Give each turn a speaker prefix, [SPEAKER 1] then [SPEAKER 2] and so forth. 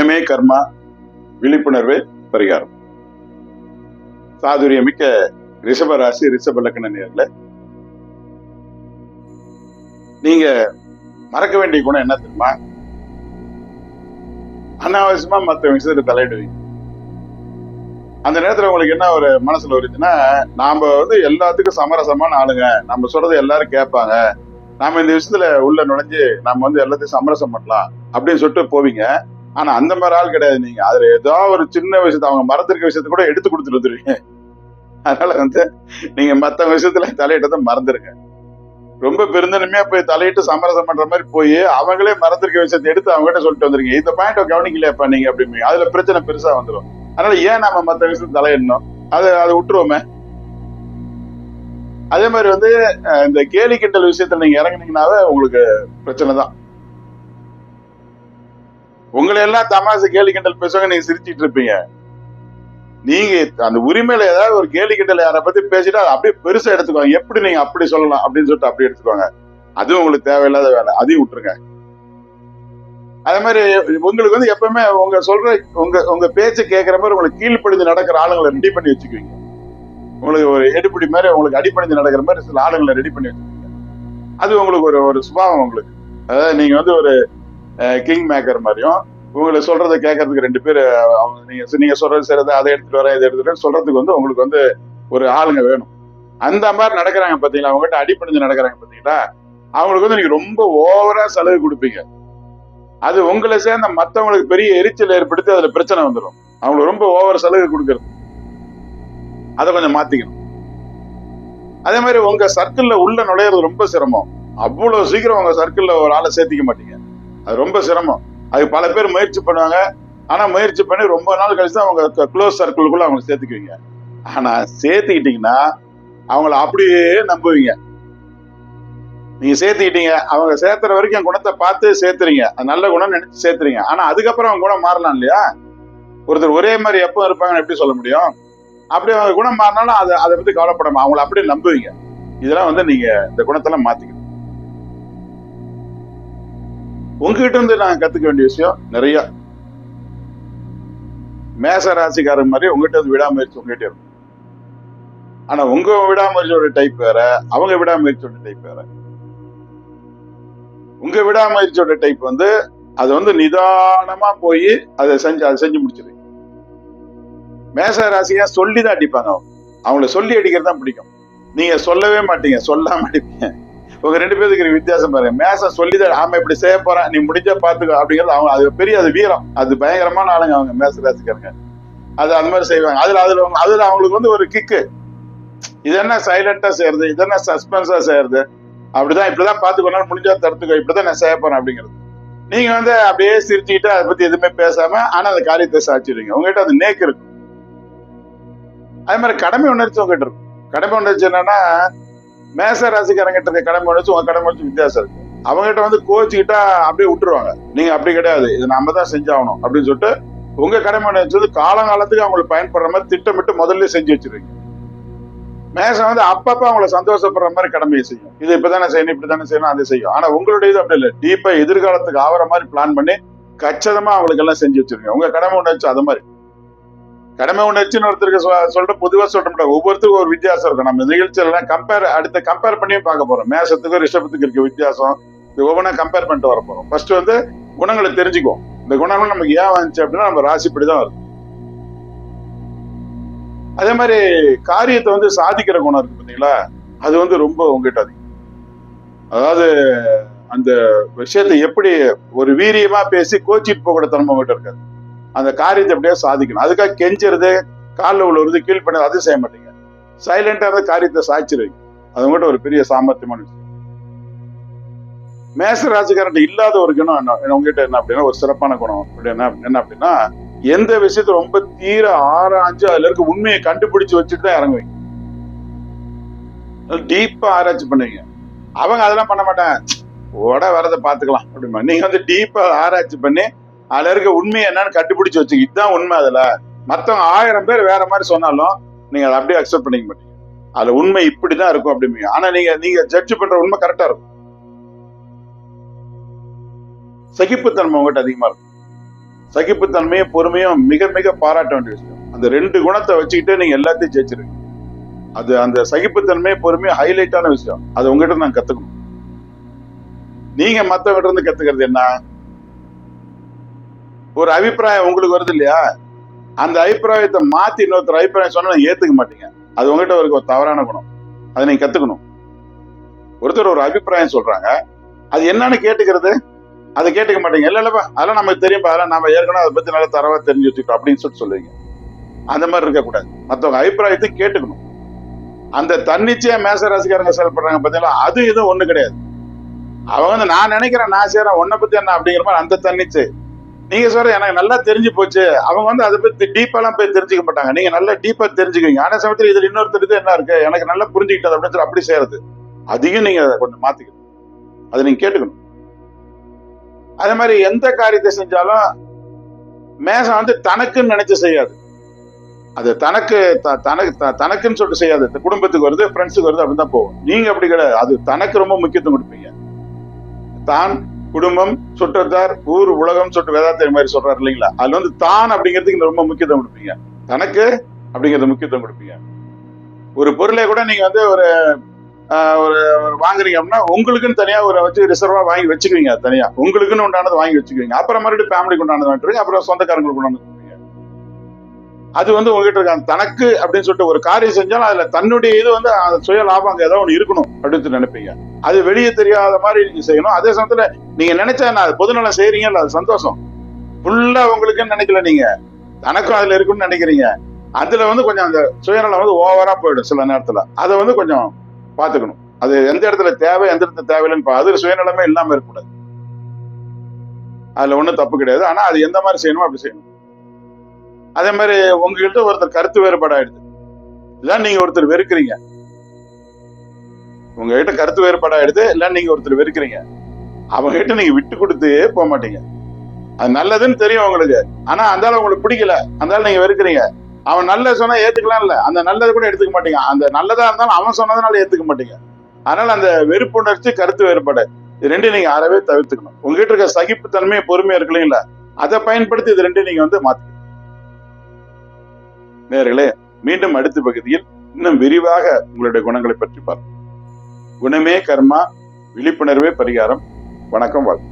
[SPEAKER 1] குணமே கர்மா விழிப்புணர்வு பரிகாரம். சாதுரியமிக்க ரிஷப ராசி ரிஷப லக்ன நேரில். நீங்க மறக்க வேண்டிய குணம் என்ன தெரியுமா? அனாவசியமா மற்ற விஷயத்துல தலையிடுவீங்க. அந்த நேரத்துல உங்களுக்கு என்ன ஒரு மனசுல வருதுன்னா நாம வந்து எல்லாத்துக்கும் சமரசமான ஆளுங்க. நம்ம சொல்றது எல்லாரும் கேட்பாங்க. நாம இந்த விஷயத்துல உள்ள நுழைஞ்சு நம்ம வந்து எல்லாத்தையும் சமரசம் பண்ணலாம் அப்படின்னு சொல்லிட்டு போவீங்க. ஆனா அந்த மாதிரி ஆள் கிடையாது நீங்க. அதுல ஏதோ ஒரு சின்ன விஷயத்த அவங்க மறந்துருக்க விஷயத்த கூட எடுத்து கொடுத்துட்டு வந்துருவீங்க. அதனால வந்து நீங்க மத்த விஷயத்துல தலையிட்டதை மறந்துருங்க. ரொம்ப பெருந்தன்மையா போய் தலையிட்டு சமரசம் பண்ற மாதிரி போய் அவங்களே மறந்துருக்க விஷயத்தை எடுத்து அவங்க கிட்ட சொல்லிட்டு வந்துருங்க இந்த பாயிண்ட் கவனிக்கலையாப்பா நீங்க அப்படிங்க அதுல பிரச்சனை பெருசா வந்துடும் அதனால ஏன் நம்ம மத்த விஷயத்தை தலையிடணும்? அதை அதை விட்டுருவோமே. அதே மாதிரி வந்து இந்த கேலி கிண்டல் விஷயத்துல நீங்க இறங்குனீங்கன்னாவே உங்களுக்கு பிரச்சனை தான் உங்களை எல்லாம் தமாசு கேலி கிண்டல் பேசுவாங்க நீங்க சிரிச்சிட்டு இருப்பீங்க. நீங்க அந்த உரிமையில ஏதாவது ஒரு கேலி கிண்டல் யாரை பத்தி பேசிட்டு அதை அப்படியே பெருசா எடுத்துக்குவாங்க. எப்படி நீங்க அப்படி சொல்லலாம் அப்படின்னு சொல்லிட்டு அப்படி எடுத்துக்குவாங்க. அதுவும் உங்களுக்கு தேவையில்லாத வேலை. அதையும் விட்டுருங்க. அதே மாதிரி உங்களுக்கு வந்து எப்பவுமே உங்க சொல்ற உங்க உங்க பேச்சை கேட்கிற மாதிரி உங்களுக்கு கீழ்ப்படிந்து நடக்கிற ஆளுங்களை ரெடி பண்ணி வச்சுக்குவீங்க. உங்களுக்கு ஒரு எடுப்படி மாதிரி உங்களுக்கு அடிப்படைந்து நடக்கிற மாதிரி சில ஆளுங்களை ரெடி பண்ணி வச்சுக்குவீங்க. அது உங்களுக்கு ஒரு ஒரு சுபாவம் உங்களுக்கு. அதாவது நீங்க வந்து ஒரு கிங் மேக்கர் மாதிரியும் உங்களை சொல்றதை கேட்கறதுக்கு ரெண்டு பேர் அவங்க நீங்க நீங்க சொல்றது சரிதான் அதை எடுத்துட்டு வரேன் இதை எடுத்துட்டு சொல்றதுக்கு வந்து உங்களுக்கு வந்து ஒரு ஆளுங்க வேணும். அந்த மாதிரி நடக்கிறாங்க பாத்தீங்களா? அவங்ககிட்ட அடிப்படைஞ்சு நடக்கிறாங்க பாத்தீங்களா? அவங்களுக்கு வந்து நீங்க ரொம்ப ஓவரா சலுகை கொடுப்பீங்க. அது உங்களை சேர்ந்த மத்தவங்களுக்கு பெரிய எரிச்சல் ஏற்படுத்தி அதுல பிரச்சனை வந்துடும் அவங்களுக்கு ரொம்ப ஓவர் சலுகை கொடுக்கறது. அதை கொஞ்சம் மாத்திக்கணும். அதே மாதிரி உங்க சர்க்கிள்ல உள்ள நுழையிறது ரொம்ப சிரமம். அவ்வளவு சீக்கிரம் உங்க சர்க்கிள்ல ஒரு ஆளை சேர்த்திக்க மாட்டீங்க. அது ரொம்ப சிரமம். அது பல பேர் முயற்சி பண்ணுவாங்க. ஆனா முயற்சி பண்ணி ரொம்ப நாள் கழிச்சு தான் அவங்க க்ளோஸ் சர்க்கிள்குள்ள அவங்க சேர்த்துக்குவீங்க. ஆனா சேர்த்துக்கிட்டீங்கன்னா அவங்கள அப்படியே நம்புவீங்க. நீங்க சேர்த்துக்கிட்டீங்க. அவங்க சேர்த்துற வரைக்கும் என் குணத்தை பார்த்து சேர்த்துறீங்க. அது நல்ல குணம் நினைச்சு சேர்த்துறீங்க. ஆனா அதுக்கப்புறம் அவங்க குணம் மாறலாம் இல்லையா? ஒருத்தர் ஒரே மாதிரி எப்போ இருப்பாங்கன்னு எப்படி சொல்ல முடியும்? அப்படி அவங்க குணம் மாறினாலும் அதை அதை பத்தி கவலைப்படாம அவங்கள அப்படியே நம்புவீங்க. இதெல்லாம் வந்து நீங்க இந்த குணத்தெல்லாம் மாத்திக்கணும். உங்ககிட்ட இருந்து நான் கத்துக்க வேண்டிய விஷயம் நிறைய. மேச ராசிக்காரன் மாதிரி உங்ககிட்ட இருந்து விடாமுயற்சி உங்ககிட்ட இருக்கும். ஆனா உங்க விடாமுயற்சியோட டைப் வேற அவங்க விடாமுயற்சியோட டைப் வேற. உங்க விடாமுயற்சியோட டைப் வந்து அது வந்து நிதானமா போய் அதை செஞ்சு அதை செஞ்சு முடிச்சிரு. மேச ராசியா சொல்லி தான் அடிப்பாங்க அவங்க? அவங்கள சொல்லி அடிக்கிறது தான் பிடிக்கும். நீங்க சொல்லவே மாட்டீங்க சொல்லாம அடிப்பீங்க. உங்க ரெண்டு பேருக்கு இருக்கிற வித்தியாசம் பாருங்க. மேசம் சொல்லிதான் ஆமா இப்படி செய்ய போறேன். நீ முடிஞ்சா பாத்துக்கோ. அப்படிங்கிறது அவங்க அது பெரிய அது வீரம். அது பயங்கரமான ஆளுங்க அவங்க மேச ராசிக்காரங்க அது அந்த மாதிரி செய்வாங்க. அதுல அதுல அதுல அவங்களுக்கு வந்து ஒரு கிக்கு இது என்ன சைலண்டா செய்யறது? இது என்ன சஸ்பென்ஸா செய்யறது? அப்படிதான் இப்படிதான் பாத்துக்கணும் முடிஞ்சா தடுத்துக்கோ. இப்படிதான் நான் செய்ய போறேன் அப்படிங்கிறது. நீங்க வந்து அப்படியே சிரிச்சுக்கிட்டு அதை பத்தி எதுவுமே பேசாம ஆனா அந்த காரியத்தை சாச்சிடுவீங்க உங்ககிட்ட அது நேக்கு இருக்கும் அதே மாதிரி கடமை உணர்ச்சி உங்ககிட்ட இருக்கும் கடமை உணர்ச்சி என்னன்னா மேச ராசிக்காரங்கிட்ட இருக்க கடமை வச்சு உங்க கடமை வச்சு வித்தியாசம் இருக்கு. அவங்ககிட்ட வந்து கோச்சுக்கிட்டா அப்படியே விட்டுருவாங்க. நீங்க அப்படி கிடையாது. இது நம்ம தான் செஞ்சாகணும் அப்படின்னு சொல்லிட்டு உங்க கடமை உணர்ச்சி காலங்காலத்துக்கு அவங்களுக்கு பயன்படுற மாதிரி திட்டமிட்டு முதல்ல செஞ்சு வச்சிருக்கீங்க. மேசம் வந்து அப்பப்ப அவங்கள சந்தோஷப்படுற மாதிரி கடமையை செய்யும். இது இப்பதானே செய்யணும் இப்படித்தானே செய்யணும் அதை செய்யும். ஆனா உங்களுடைய இது அப்படி இல்லை. டீப்பா எதிர்காலத்துக்கு ஆகிற மாதிரி பிளான் பண்ணி கச்சிதமா அவங்களுக்கு எல்லாம் செஞ்சு வச்சிருக்கீங்க. உங்க கடமை ஒன்று வச்சு அது மாதிரி. கடமை உணர்ச்சின்னு ஒருத்தருக்கு சொல்ற பொதுவா சொல்ற முடியாது ஒவ்வொருத்தருக்கும் ஒரு வித்தியாசம் இருக்கும். நம்ம நிகழ்ச்சியில கம்பேர் அடுத்து கம்பேர் பண்ணியும் பார்க்க போறோம். மேசத்துக்கும் ரிஷபத்துக்கு இருக்க வித்தியாசம். இது ஒவ்வொன்றா கம்பேர் பண்ணிட்டு வர போறோம். ஃபர்ஸ்ட் வந்து குணங்களை தெரிஞ்சுக்குவோம். இந்த குணங்கள் நமக்கு ஏன் வந்துச்சு அப்படின்னா நம்ம ராசிப்படி தான் வருது. அதே மாதிரி காரியத்தை வந்து சாதிக்கிற குணம் இருக்கு பாத்தீங்களா அது வந்து ரொம்ப உங்ககிட்ட அதிகம். அதாவது அந்த விஷயத்தை எப்படி ஒரு வீரியமா பேசி கோச்சிட்டு போகிற தன்மை உங்ககிட்ட இருக்காது. அந்த காரியத்தை எப்படியோ சாதிக்கணும். அதுக்காக கெஞ்சுறது காலில் உள்ளது கீழ் பண்ணது அது செய்ய மாட்டீங்க. சைலண்டாக இருந்த காரியத்தை சாய்ச்சிருவீங்க. அது உங்கள்கிட்ட ஒரு பெரிய சாமர்த்தியமான விஷயம். மேச ராசிக்காரன் இல்லாத ஒரு குணம் என்ன? உங்ககிட்ட என்ன அப்படின்னா ஒரு சிறப்பான குணம். அப்படி என்ன என்ன அப்படின்னா எந்த விஷயத்த ரொம்ப தீர ஆராய்ஞ்சு அதுல இருக்க உண்மையை கண்டுபிடிச்சு வச்சுட்டு தான் இறங்குவீங்க. டீப்பா ஆராய்ச்சி பண்ணுவீங்க. அவங்க அதெல்லாம் பண்ண மாட்டாங்க. ஓட வரதை பாத்துக்கலாம் அப்படிமா நீங்க வந்து டீப்பா ஆராய்ச்சி பண்ணி அதுல இருக்க உண்மை என்னன்னு கண்டுபிடிச்சு வச்சு இதுதான் உண்மை அதுல. மத்தவங்க ஆயிரம் பேர் வேற மாதிரி சொன்னாலும் நீங்க அதை அப்படியே அக்செப்ட் பண்ணிக்க மாட்டீங்க. அதுல உண்மை இப்படிதான் இருக்கும் அப்படிம்பீங்க. ஆனா நீங்க நீங்க ஜட்ஜ் பண்ற உண்மை கரெக்டா இருக்கும். சகிப்புத்தன்மை உங்ககிட்ட அதிகமா இருக்கும். சகிப்புத்தன்மையும் பொறுமையும் மிக மிக பாராட்ட வேண்டிய விஷயம். அந்த ரெண்டு குணத்தை வச்சுக்கிட்டு நீங்க எல்லாத்தையும் ஜெயிச்சிருக்கீங்க அது அந்த சகிப்புத்தன்மை பொறுமையும் ஹைலைட்டான விஷயம். அது உங்ககிட்ட நான் கத்துக்கணும். நீங்க மத்தவங்கிட்ட இருந்து கத்துக்கிறது என்ன? ஒரு அபிப்பிராயம் உங்களுக்கு வருது இல்லையா? அந்த அபிப்பிராயத்தை மாத்தி இன்னொருத்தர் அபிப்பிராயம் சொன்னா ஏத்துக்க மாட்டீங்க. அது உங்ககிட்ட ஒரு தவறான குணம். அதை நீங்க கத்துக்கணும். ஒருத்தர் ஒரு அபிப்பிராயம் சொல்றாங்க. அது என்னன்னு கேட்டுக்கிறது? அதை கேட்டுக்க மாட்டீங்க. இல்ல இல்லப்பா அதெல்லாம் நமக்கு தெரியும் அதெல்லாம் நம்ம ஏற்கனவே அதை பத்தி நல்லா தரவா தெரிஞ்சு வச்சுக்கிட்டோம் அப்படின்னு சொல்லிட்டு சொல்லுவீங்க. அந்த மாதிரி இருக்கக்கூடாது. மத்தவங்க அபிப்பிராயத்தை கேட்டுக்கணும். அந்த தன்னிச்சையா மேச ராசிக்காரங்க செயல்படுறாங்க பார்த்தீங்களா அது இதுவும் ஒண்ணு கிடையாது. அவங்க வந்து நான் நினைக்கிறேன் நான் செய்யறேன் உன்னை பத்தி என்ன அப்படிங்கிற மாதிரி அந்த தன்னிச்சை. நீங்க சொல்ற எனக்கு நல்லா தெரிஞ்சு போச்சு. அவங்க வந்து அதை பத்தி டீப்பாலாம் போய் தெரிஞ்சுக்க மாட்டாங்க. நீங்க நல்லா டீப்பா தெரிஞ்சுக்குவீங்க. ஆனா சமயத்துல இதுல இன்னொருத்தர் இது என்ன இருக்கு? எனக்கு நல்லா புரிஞ்சுக்கிட்டது அப்படின்னு சொல்லி அப்படி செய்யறது. அதையும் நீங்க கொஞ்சம் மாத்திக்கணும். அதை நீங்க கேட்டுக்கணும். அதே மாதிரி எந்த காரியத்தை செஞ்சாலும் மேசம் வந்து தனக்குன்னு நினைச்சு செய்யாது. அது தனக்கு த- தனக்கு த- தனக்குன்னு சொல்லிட்டு செய்யாது. இந்த குடும்பத்துக்கு வருது ஃப்ரெண்ட்ஸுக்கு வருது அப்படின்னு தான் போகும். நீங்க அப்படி கிடையாது. அது தனக்கு ரொம்ப முக்கியத்துவம் கொடுப்பீங்க. தான் குடும்பம் சுற்றத்தார் ஊர் உலகம் சொட்டு வேதாத்திரி மாதிரி சொல்றாரு இல்லைங்களா? அதுல வந்து தான் அப்படிங்கிறதுக்கு ரொம்ப முக்கியத்துவம் கொடுப்பீங்க. தனக்கு அப்படிங்கிறது முக்கியத்துவம் கொடுப்பீங்க. ஒரு பொருளை கூட நீங்க வந்து ஒரு ஒரு வாங்குறீங்க அப்படின்னா உங்களுக்குன்னு தனியா ஒரு வச்சு ரிசர்வா வாங்கி வச்சுக்குவீங்க தனியா. உங்களுக்குன்னு உண்டானது வாங்கி வச்சுக்குவீங்க. அப்புறம் மறுபடியும் ஃபேமிலிக்கு உண்டானது வாங்கிட்டு அப்புறம் சொந்தக்காரங்களுக்கு உண்டானது அது வந்து உங்ககிட்ட இருக்காங்க தனக்கு அப்படின்னு சொல்லிட்டு ஒரு காரியம் செஞ்சாலும் அதுல தன்னுடைய இது வந்து அந்த சுய லாபம் அங்க ஏதோ ஒன்று இருக்கணும் அப்படின்னு நினைப்பீங்க. அது வெளியே தெரியாத மாதிரி நீங்க செய்யணும். அதே சமயத்துல நீங்க நினைச்சா என்ன பொதுநலம் பொதுநலம் செய்யறீங்கல்ல அது சந்தோஷம்? ஃபுல்லா உங்களுக்குன்னு நினைக்கல நீங்க. தனக்கும் அதுல இருக்குன்னு நினைக்கிறீங்க. அதுல வந்து கொஞ்சம் அந்த சுயநலம் வந்து ஓவரா போயிடும் சில நேரத்துல. அதை வந்து கொஞ்சம் பாத்துக்கணும். அது எந்த இடத்துல தேவை எந்த இடத்துல தேவையில்லைன்னு பா- சுயநலமே இல்லாம இருக்கக்கூடாது. அதுல ஒண்ணும் தப்பு கிடையாது. ஆனா அது எந்த மாதிரி செய்யணுமோ அப்படி செய்யணும். அதே மாதிரி உங்ககிட்ட ஒருத்தர் கருத்து வேறுபாடு ஆயிடுது இதான் நீங்க ஒருத்தர் வெறுக்கிறீங்க. உங்ககிட்ட கருத்து வேறுபாடு ஆயிடுது இல்ல நீங்க ஒருத்தர் வெறுக்கிறீங்க. அவங்க கிட்ட நீங்க விட்டு கொடுத்தே போக மாட்டீங்க. அது நல்லதுன்னு தெரியும் உங்களுக்கு. ஆனா அந்த உங்களுக்கு பிடிக்கல. அந்த நீங்க வெறுக்கிறீங்க. அவன் நல்ல சொன்னா ஏத்துக்கலாம் இல்ல. அந்த நல்லதை கூட எடுத்துக்க மாட்டீங்க. அந்த நல்லதா இருந்தாலும் அவன் சொன்னதுனால ஏத்துக்க மாட்டீங்க. அதனால அந்த வெறுப்புணர்ச்சி கருத்து வேறுபாடு இது ரெண்டும் நீங்க அறவே தவிர்த்துக்கணும். உங்ககிட்ட இருக்க சகிப்புத்தன்மையை பொறுமையா இருக்கு இல்லைங்களா அதை பயன்படுத்தி இது ரெண்டையும் நீங்க வந்து மாத்திக்கணும். நேர்களே மீண்டும் அடுத்த பகுதியில் இன்னும் விரிவாக உங்களுடைய குணங்களை பற்றி பார்ப்போம். குணமே கர்மா விழிப்புணர்வே பரிகாரம். வணக்கம் வாழ்க்கை